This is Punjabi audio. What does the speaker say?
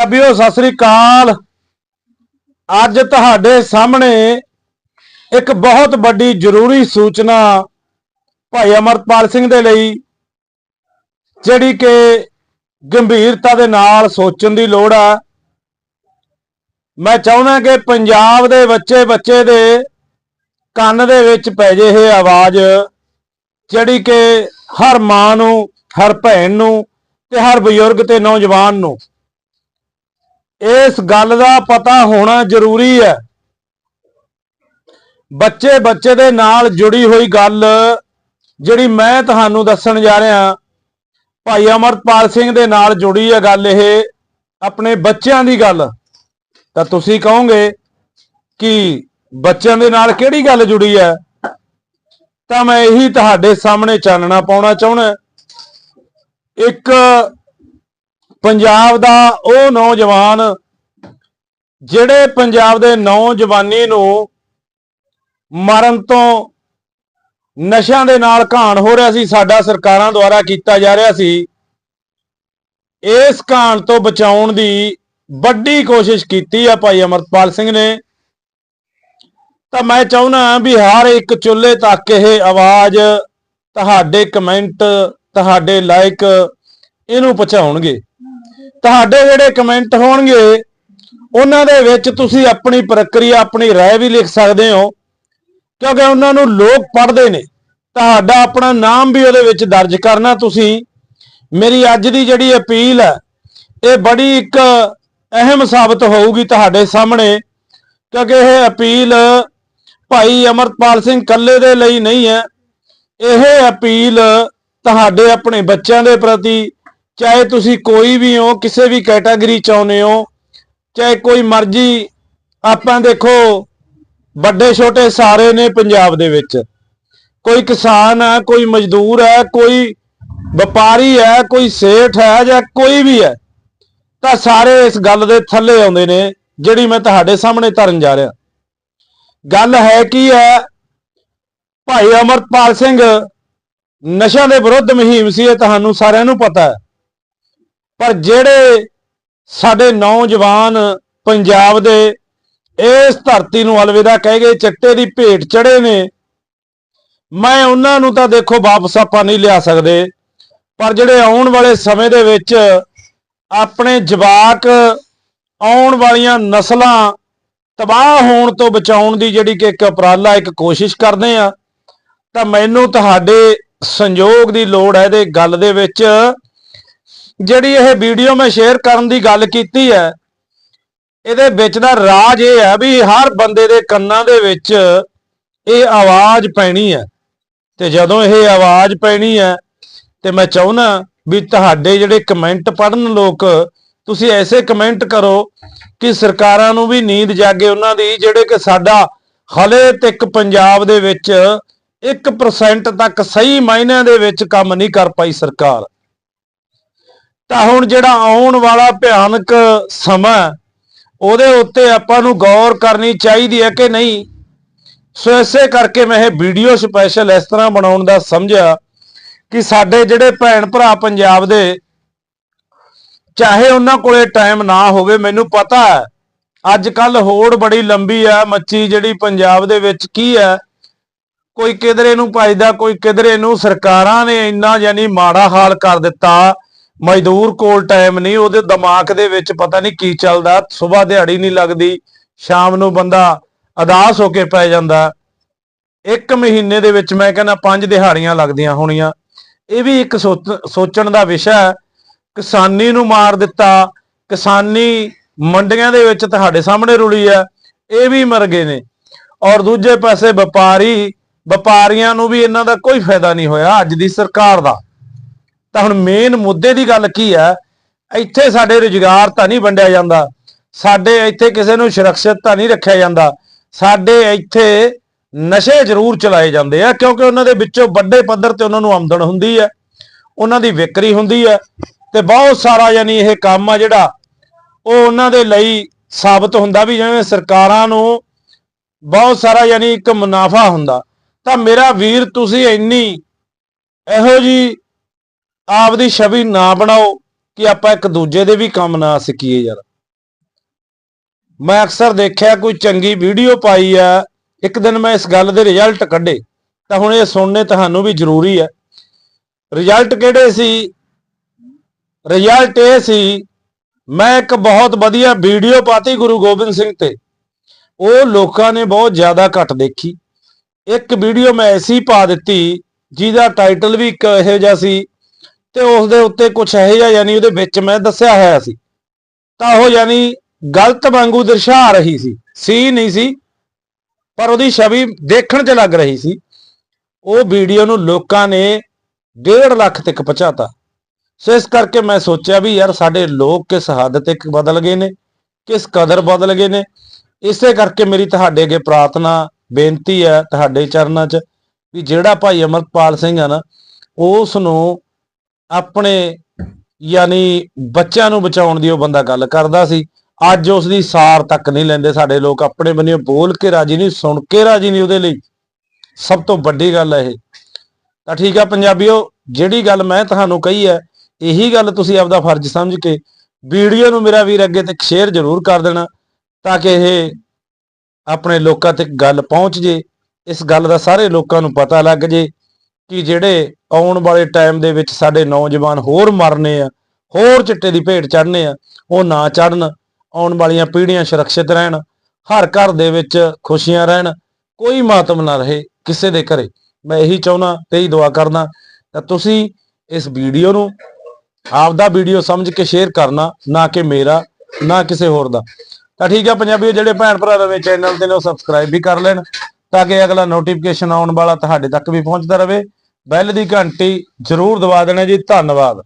ਪੰਜਾਬੀਓ ਸਤਿ ਸ੍ਰੀ ਅਕਾਲ। ਅੱਜ ਤੁਹਾਡੇ ਸਾਹਮਣੇ ਇੱਕ ਬਹੁਤ ਵੱਡੀ ਜ਼ਰੂਰੀ ਸੂਚਨਾ ਭਾਈ ਅਮਰਪਾਲ ਸਿੰਘ ਦੇ ਲਈ, ਜਿਹੜੀ ਕਿ ਗੰਭੀਰਤਾ ਦੇ ਨਾਲ ਸੋਚਣ ਦੀ ਲੋੜ ਆ। ਮੈਂ ਚਾਹੁੰਦਾ ਕਿ ਪੰਜਾਬ ਦੇ ਬੱਚੇ ਬੱਚੇ ਦੇ ਕੰਨ ਦੇ ਵਿੱਚ ਪੈ ਜੇ ਇਹ ਆਵਾਜ਼, ਜਿਹੜੀ ਕਿ ਹਰ ਮਾਂ ਨੂੰ, ਹਰ ਭੈਣ ਨੂੰ ਤੇ ਹਰ ਬਜ਼ੁਰਗ ਤੇ ਨੌਜਵਾਨ ਨੂੰ। ਇਸ ਗੱਲ ਦਾ ਪਤਾ ਹੋਣਾ ਜ਼ਰੂਰੀ ਹੈ। ਬੱਚੇ ਬੱਚੇ ਦੇ ਨਾਲ ਜੁੜੀ ਹੋਈ ਗੱਲ, ਜਿਹੜੀ ਮੈਂ ਤੁਹਾਨੂੰ ਦੱਸਣ ਜਾ ਰਿਹਾ ਭਾਈ ਅਮਰਪਾਲ ਸਿੰਘ ਦੇ ਨਾਲ ਜੁੜੀ ਹੈ ਗੱਲ ਇਹ, ਆਪਣੇ ਬੱਚਿਆਂ ਦੀ ਗੱਲ। ਤਾਂ ਤੁਸੀਂ ਕਹੋਗੇ ਕਿ ਬੱਚਿਆਂ ਦੇ ਨਾਲ ਕਿਹੜੀ ਗੱਲ ਜੁੜੀ ਹੈ? ਤਾਂ ਮੈਂ ਇਹੀ ਤੁਹਾਡੇ ਸਾਹਮਣੇ ਚਾਨਣਾ ਪਾਉਣਾ ਚਾਹੁੰਦਾ। ਇੱਕ ਪੰਜਾਬ ਦਾ ਉਹ ਨੌਜਵਾਨ ਜਿਹੜੇ ਪੰਜਾਬ ਦੇ ਨੌਜਵਾਨੀ ਨੂੰ ਮਰਨ ਤੋਂ ਨਸ਼ਿਆਂ ਦੇ ਨਾਲ ਘਾਣ ਹੋ ਰਿਹਾ ਸੀ, ਸਾਡਾ ਸਰਕਾਰਾਂ ਦੁਆਰਾ ਕੀਤਾ ਜਾ ਰਿਹਾ ਸੀ, ਇਸ ਘਾਣ ਤੋਂ ਬਚਾਉਣ ਦੀ ਵੱਡੀ ਕੋਸ਼ਿਸ਼ ਕੀਤੀ ਆ ਭਾਈ ਅਮਰਪਾਲ ਸਿੰਘ ਨੇ। ਤਾਂ ਮੈਂ ਚਾਹੁੰਦਾ ਵੀ ਹਰ ਇੱਕ ਚੁੱਲ੍ਹੇ ਤੱਕ ਇਹ ਆਵਾਜ਼ ਤੁਹਾਡੇ ਕਮੈਂਟ, ਤੁਹਾਡੇ ਲਾਈਕ ਇਹਨੂੰ ਪਹੁੰਚਾਉਣਗੇ। ਤੁਹਾਡੇ ਜਿਹੜੇ ਕਮੈਂਟ ਹੋਣਗੇ ਉਹਨਾਂ ਦੇ ਵਿੱਚ ਤੁਸੀਂ ਆਪਣੀ ਪ੍ਰਕਿਰਿਆ ਆਪਣੀ رائے ਵੀ ਲਿਖ ਸਕਦੇ ਹੋ ਕਿਉਂਕਿ ਉਹਨਾਂ ਨੂੰ ਲੋਕ ਪੜ੍ਹਦੇ ਨੇ ਤੁਹਾਡਾ ਆਪਣਾ ਨਾਮ ਵੀ ਉਹਦੇ ਵਿੱਚ ਦਰਜ ਕਰਨਾ ਤੁਸੀਂ ਮੇਰੀ ਅੱਜ ਦੀ ਜਿਹੜੀ ਅਪੀਲ ਹੈ ਇਹ ਬੜੀ ਇੱਕ ਅਹਿਮ ਸਾਬਤ ਹੋਊਗੀ ਤੁਹਾਡੇ ਸਾਹਮਣੇ ਕਿਉਂਕਿ ਇਹ ਅਪੀਲ ਭਾਈ ਅਮਰਪਾਲ ਸਿੰਘ ਕੱਲੇ ਦੇ ਲਈ ਨਹੀਂ ਹੈ ਇਹ ਅਪੀਲ ਤੁਹਾਡੇ ਆਪਣੇ ਬੱਚਿਆਂ ਦੇ ਪ੍ਰਤੀ ਚਾਹੇ ਤੁਸੀਂ ਕੋਈ ਵੀ ਹੋ, ਕਿਸੇ ਵੀ ਕੈਟਾਗਰੀ ਚ ਆਉਂਦੇ ਹੋ, ਚਾਹੇ ਕੋਈ ਮਰਜ਼ੀ, ਆਪਾਂ ਦੇਖੋ, ਵੱਡੇ ਛੋਟੇ ਸਾਰੇ ਨੇ ਪੰਜਾਬ ਦੇ ਵਿੱਚ। ਕੋਈ ਕਿਸਾਨ ਹੈ, ਕੋਈ ਮਜ਼ਦੂਰ ਹੈ, ਕੋਈ ਵਪਾਰੀ ਹੈ, ਕੋਈ ਸੇਠ ਹੈ ਜਾਂ ਕੋਈ ਵੀ ਹੈ, ਤਾਂ ਸਾਰੇ ਇਸ ਗੱਲ ਦੇ ਥੱਲੇ ਆਉਂਦੇ ਨੇ, ਜਿਹੜੀ ਮੈਂ ਤੁਹਾਡੇ ਸਾਹਮਣੇ ਧਰਨ ਜਾ ਰਿਹਾ। ਗੱਲ ਹੈ ਕੀ ਹੈ, ਭਾਈ ਅਮਰਪਾਲ ਸਿੰਘ ਨਸ਼ਾ ਦੇ ਵਿਰੁੱਧ ਮੁਹਿੰਮ ਸੀ, ਇਹ ਤੁਹਾਨੂੰ ਸਾਰਿਆਂ ਨੂੰ ਪਤਾ ਹੈ। ਪਰ ਜਿਹੜੇ ਸਾਡੇ ਨੌਜਵਾਨ ਪੰਜਾਬ ਦੇ ਇਸ ਧਰਤੀ ਨੂੰ ਅਲਵਿਦਾ ਕਹਿ ਗਏ, ਚਿੱਟੇ ਦੀ ਭੇਟ ਚੜੇ ਨੇ, ਮੈਂ ਉਹਨਾਂ ਨੂੰ ਤਾਂ ਦੇਖੋ ਵਾਪਸ ਆਪਾਂ ਨਹੀਂ ਲਿਆ ਸਕਦੇ। ਪਰ ਜਿਹੜੇ ਆਉਣ ਵਾਲੇ ਸਮੇਂ ਦੇ ਵਿੱਚ ਆਪਣੇ ਜਵਾਕ ਆਉਣ ਵਾਲੀਆਂ ਨਸਲਾਂ ਤਬਾਹ ਹੋਣ ਤੋਂ ਬਚਾਉਣ ਦੀ ਜਿਹੜੀ ਕਿ ਇੱਕ ਉਪਰਾਲਾ, ਇੱਕ ਕੋਸ਼ਿਸ਼ ਕਰਦੇ ਆ, ਤਾਂ ਮੈਨੂੰ ਤੁਹਾਡੇ ਸੰਯੋਗ ਦੀ ਲੋੜ ਹੈ ਇਹਦੇ ਗੱਲ ਦੇ ਵਿੱਚ ਜਿਹੜੀ ਇਹ ਵੀਡੀਓ ਮੈਂ ਸ਼ੇਅਰ ਕਰਨ ਦੀ ਗੱਲ ਕੀਤੀ ਹੈ, ਇਹਦੇ ਵਿੱਚ ਦਾ ਰਾਜ ਇਹ ਹੈ ਵੀ ਹਰ ਬੰਦੇ ਦੇ ਕੰਨਾਂ ਦੇ ਵਿੱਚ ਇਹ ਆਵਾਜ਼ ਪੈਣੀ ਹੈ। ਤੇ ਜਦੋਂ ਇਹ ਆਵਾਜ਼ ਪੈਣੀ ਹੈ, ਤੇ ਮੈਂ ਚਾਹੁੰਦਾ ਵੀ ਤੁਹਾਡੇ ਜਿਹੜੇ ਕਮੈਂਟ ਪੜਨ ਲੋਕ, ਤੁਸੀਂ ਐਸੇ ਕਮੈਂਟ ਕਰੋ ਕਿ ਸਰਕਾਰਾਂ ਨੂੰ ਵੀ ਨੀਂਦ ਜਾਗੇ ਉਹਨਾਂ ਦੀ, ਜਿਹੜੇ ਕਿ ਸਾਡਾ ਹਲੇ ਤੱਕ ਪੰਜਾਬ ਦੇ ਵਿੱਚ 1% ਤੱਕ ਸਹੀ ਮਾਇਨਿਆਂ ਦੇ ਵਿੱਚ ਕੰਮ ਨਹੀਂ ਕਰ ਪਾਈ ਸਰਕਾਰ। ਤਾਂ ਹੁਣ ਜਿਹੜਾ ਆਉਣ ਵਾਲਾ ਭਿਆਨਕ ਸਮਾਂ ਉਹਦੇ ਉੱਤੇ ਆਪਾਂ ਨੂੰ ਗੌਰ ਕਰਨੀ ਚਾਹੀਦੀ ਹੈ ਕਿ ਨਹੀਂ। ਸੋ ਇਸੇ ਕਰਕੇ ਮੈਂ ਇਹ ਵੀਡੀਓ ਸਪੈਸ਼ਲ ਇਸ ਤਰ੍ਹਾਂ ਬਣਾਉਣ ਦਾ ਸਮਝਿਆ ਕਿ ਸਾਡੇ ਜਿਹੜੇ ਭੈਣ ਭਰਾ ਪੰਜਾਬ ਦੇ, ਚਾਹੇ ਉਹਨਾਂ ਕੋਲੇ ਟਾਈਮ ਨਾ ਹੋਵੇ, ਮੈਨੂੰ ਪਤਾ ਹੈ ਅੱਜ ਕੱਲ ਹੋੜ ਬੜੀ ਲੰਬੀ ਆ ਮੱਛੀ ਜਿਹੜੀ ਪੰਜਾਬ ਦੇ ਵਿੱਚ ਕੀ ਹੈ, ਕੋਈ ਕਿਧਰੇ ਨੂੰ ਭਜਦਾ, ਕੋਈ ਕਿਧਰੇ ਨੂੰ ਸਰਕਾਰਾਂ ਨੇ ਇੰਨਾ ਯਾਨੀ ਮਾੜਾ ਹਾਲ ਕਰ ਦਿੱਤਾ। ਮਜ਼ਦੂਰ ਕੋਲ ਟਾਈਮ ਨਹੀਂ, ਉਹਦੇ ਦਿਮਾਗ ਦੇ ਵਿੱਚ ਪਤਾ ਨਹੀਂ ਕੀ ਚੱਲਦਾ ਸਵੇਰ ਦਿਹਾੜੀ ਨਹੀਂ ਲੱਗਦੀ, ਸ਼ਾਮ ਨੂੰ ਬੰਦਾ ਅਦਾਸ ਹੋ ਕੇ ਪੈ ਜਾਂਦਾ। ਇੱਕ ਮਹੀਨੇ ਦੇ ਵਿੱਚ ਮੈਂ ਕਹਿੰਦਾ ਪੰਜ ਦਿਹਾੜੀਆਂ ਲੱਗਦੀਆਂ ਹੋਣੀਆਂ। ਇਹ ਵੀ ਇੱਕ ਸੋਚ- ਸੋਚਣ ਦਾ ਵਿਸ਼ਾ ਹੈ। ਕਿਸਾਨੀ ਨੂੰ ਮਾਰ ਦਿੱਤਾ, ਕਿਸਾਨੀ ਮੰਡੀਆਂ ਦੇ ਵਿੱਚ ਤੁਹਾਡੇ ਸਾਹਮਣੇ ਰੁਲੀ ਹੈ, ਇਹ ਵੀ ਮਰ ਗਏ ਨੇ। ਔਰ ਦੂਜੇ ਪਾਸੇ ਵਪਾਰੀ, ਵਪਾਰੀਆਂ ਨੂੰ ਵੀ ਇਹਨਾਂ ਦਾ ਕੋਈ ਫਾਇਦਾ ਨਹੀਂ ਹੋਇਆ, ਅੱਜ ਦੀ ਸਰਕਾਰ ਦਾ। ਤਾਂ ਹੁਣ ਮੇਨ ਮੁੱਦੇ ਦੀ ਗੱਲ ਕੀ ਹੈ ਇੱਥੇ ਸਾਡੇ ਰੁਜ਼ਗਾਰ ਤਾਂ ਨਹੀਂ ਵੰਡਿਆ ਜਾਂਦਾ। ਸਾਡੇ ਇੱਥੇ ਕਿਸੇ ਨੂੰ ਸੁਰੱਖਿਅਤ ਤਾਂ ਨਹੀਂ ਰੱਖਿਆ ਜਾਂਦਾ। ਸਾਡੇ ਇੱਥੇ ਨਸ਼ੇ ਜ਼ਰੂਰ ਚਲਾਏ ਜਾਂਦੇ ਆ, ਕਿਉਂਕਿ ਉਹਨਾਂ ਦੇ ਵਿੱਚੋਂ ਵੱਡੇ ਪੱਧਰ ਤੇ ਉਹਨਾਂ ਨੂੰ ਆਮਦਨ ਹੁੰਦੀ ਹੈ ਉਹਨਾਂ ਦੀ ਵਿਕਰੀ ਹੁੰਦੀ ਹੈ ਤੇ ਬਹੁਤ ਸਾਰਾ ਯਾਨੀ ਇਹ ਕੰਮ ਆ ਜਿਹੜਾ, ਉਹ ਉਹਨਾਂ ਦੇ ਲਈ ਸਾਬਤ ਹੁੰਦਾ ਵੀ ਜਿਵੇਂ ਸਰਕਾਰਾਂ ਨੂੰ ਬਹੁਤ ਸਾਰਾ ਯਾਨੀ ਇੱਕ ਮੁਨਾਫਾ ਹੁੰਦਾ। ਤਾਂ ਮੇਰਾ ਵੀਰ, ਤੁਸੀਂ ਇੰਨੀ ਇਹੋ ਜੀ ਆਪਦੀ ਛਵੀ ਨਾ ਬਣਾਓ ਕਿ ਆਪਾਂ ਇੱਕ ਦੂਜੇ ਦੇ ਵੀ ਕੰਮ ਨਾ ਸਿੱਖੀਏ ਯਾਰ। ਮੈਂ ਅਕਸਰ ਦੇਖਿਆ ਕੋਈ ਚੰਗੀ ਵੀਡੀਓ ਪਾਈ ਆ, ਇੱਕ ਦਿਨ ਮੈਂ ਇਸ ਗੱਲ ਦੇ ਰਿਜ਼ਲਟ ਕੱਢੇ, ਤਾਂ ਹੁਣ ਇਹ ਸੁਣਨੇ ਤੁਹਾਨੂੰ ਵੀ ਜ਼ਰੂਰੀ ਹੈ ਰਿਜ਼ਲਟ ਕਿਹੜੇ ਸੀ? ਰਿਜ਼ਲਟ ਇਹ ਸੀ, ਮੈਂ ਇੱਕ ਬਹੁਤ ਵਧੀਆ ਵੀਡੀਓ ਪਾਤੀ ਗੁਰੂ ਗੋਬਿੰਦ ਸਿੰਘ ਤੇ। ਉਹ ਲੋਕਾਂ ਨੇ ਬਹੁਤ ਜ਼ਿਆਦਾ ਘੱਟ ਦੇਖੀ। ਇੱਕ ਵੀਡੀਓ ਮੈਂ ਐਸੀ ਪਾ ਦਿੱਤੀ, ਜਿਹਦਾ ਟਾਈਟਲ ਵੀ ਇੱਕ ਇਹੋ ਜਿਹਾ ਸੀ ਤੇ ਉਸ ਦੇ ਉੱਤੇ ਕੁਝ ਇਹੋ ਜਿਹਾ ਯਾਨੀ ਉਹਦੇ ਵਿੱਚ ਮੈਂ ਦੱਸਿਆ ਹੋਇਆ ਸੀ। ਤਾਂ ਉਹ ਯਾਨੀ ਗਲਤ ਵਾਂਗੂ ਦਰਸਾ ਰਹੀ ਸੀ। ਸੀ ਨਹੀਂ ਸੀ, ਪਰ ਉਹਦੀ ਛਵੀ ਦੇਖਣ 'ਚ ਲੱਗ ਰਹੀ ਸੀ। ਉਹ ਵੀਡੀਓ ਨੂੰ ਲੋਕਾਂ ਨੇ 1.5 ਲੱਖ ਤੱਕ ਪਹੁੰਚਾਤਾ। ਸੋ ਇਸ ਕਰਕੇ ਮੈਂ ਸੋਚਿਆ ਵੀ ਯਾਰ ਸਾਡੇ ਲੋਕ ਕਿਸ ਹੱਦ ਤੱਕ ਬਦਲ ਗਏ ਨੇ, ਕਿਸ ਕਦਰ ਬਦਲ ਗਏ ਨੇ। ਇਸੇ ਕਰਕੇ ਮੇਰੀ ਤੁਹਾਡੇ ਅੱਗੇ ਪ੍ਰਾਰਥਨਾ, ਬੇਨਤੀ ਹੈ ਤੁਹਾਡੇ ਚਰਨਾਂ 'ਚ ਵੀ ਜਿਹੜਾ ਭਾਈ ਅਮਰਪਾਲ ਸਿੰਘ ਆ ਨਾ, ਉਸ ਨੂੰ ਆਪਣੇ ਯਾਨੀ ਬੱਚਿਆਂ ਨੂੰ ਬਚਾਉਣ ਦੀ ਉਹ ਬੰਦਾ ਗੱਲ ਕਰਦਾ ਸੀ। ਅੱਜ ਉਸ ਦੀ ਸਾਰ ਤੱਕ ਨਹੀਂ ਲੈਂਦੇ ਸਾਡੇ ਲੋਕ। ਆਪਣੇ ਬੰਨਿਓ ਬੋਲ ਕੇ ਰਾਜੀ ਨਹੀਂ, ਸੁਣ ਕੇ ਰਾਜੀ ਨਹੀਂ ਉਹਦੇ ਲਈ। ਸਭ ਤੋਂ ਵੱਡੀ ਗੱਲ ਹੈ ਇਹ। ਤਾਂ ਠੀਕ ਆ ਪੰਜਾਬੀਓ, ਜਿਹੜੀ ਗੱਲ ਮੈਂ ਤੁਹਾਨੂੰ ਕਹੀ ਹੈ, ਇਹੀ ਗੱਲ ਤੁਸੀਂ ਆਪਦਾ ਫਰਜ਼ ਸਮਝ ਕੇ ਵੀਡੀਓ ਨੂੰ ਮੇਰਾ ਵੀਰ ਅੱਗੇ ਤੱਕ ਸ਼ੇਅਰ ਜ਼ਰੂਰ ਕਰ ਦੇਣਾ ਤਾਂ ਕਿ ਇਹ ਆਪਣੇ ਲੋਕਾਂ ਤੱਕ ਗੱਲ ਪਹੁੰਚ ਜੇ। ਇਸ ਗੱਲ ਦਾ ਸਾਰੇ ਲੋਕਾਂ ਨੂੰ ਪਤਾ ਲੱਗ ਜੇ। ਕਿ ਜਿਹੜੇ ਆਉਣ ਵਾਲੇ ਟਾਈਮ ਦੇ ਵਿੱਚ ਸਾਡੇ ਨੌਜਵਾਨ ਹੋਰ ਮਰਨੇ ਆ, ਹੋਰ ਚਿੱਟੇ ਦੀ ਭੇਟ ਚੜਨੇ ਆ, ਉਹ ਨਾ ਚੜਨ ਆਉਣ ਵਾਲੀਆਂ ਪੀੜ੍ਹੀਆਂ ਸੁਰੱਖਿਅਤ ਰਹਿਣ, ਹਰ ਘਰ ਦੇ ਵਿੱਚ ਖੁਸ਼ੀਆਂ ਰਹਿਣ, ਕੋਈ ਮਾਤਮ ਨਾ ਰਹੇ ਕਿਸੇ ਦੇ ਘਰੇ। ਮੈਂ ਇਹੀ ਚਾਹੁੰਦਾ ਤੇ ਹੀ ਦੁਆ ਕਰਦਾ ਤਾਂ ਤੁਸੀਂ ਇਸ ਵੀਡੀਓ ਨੂੰ ਆਪਦਾ ਵੀਡੀਓ ਸਮਝ ਕੇ ਸ਼ੇਅਰ ਕਰਨਾ, ਨਾ ਕਿ ਮੇਰਾ, ਨਾ ਕਿਸੇ ਹੋਰ ਦਾ। ਤਾਂ ਠੀਕ ਆ ਪੰਜਾਬੀਓ, ਜਿਹੜੇ ਭੈਣ ਭਰਾ ਰਵੇ ਚੈਨਲ ਤੇ ਨੇ ਉਹ ਸਬਸਕ੍ਰਾਈਬ ਵੀ ਕਰ ਲੈਣ, ਤਾਂ ਕਿ ਅਗਲਾ ਨੋਟੀਫਿਕੇਸ਼ਨ ਆਉਣ ਵਾਲਾ ਤੁਹਾਡੇ ਤੱਕ ਵੀ ਪਹੁੰਚਦਾ ਰਵੇ ਬੈਲ ਦੀ ਘੰਟੀ ਜ਼ਰੂਰ ਦਬਾ ਦੇਣਾ ਜੀ ਧੰਨਵਾਦ।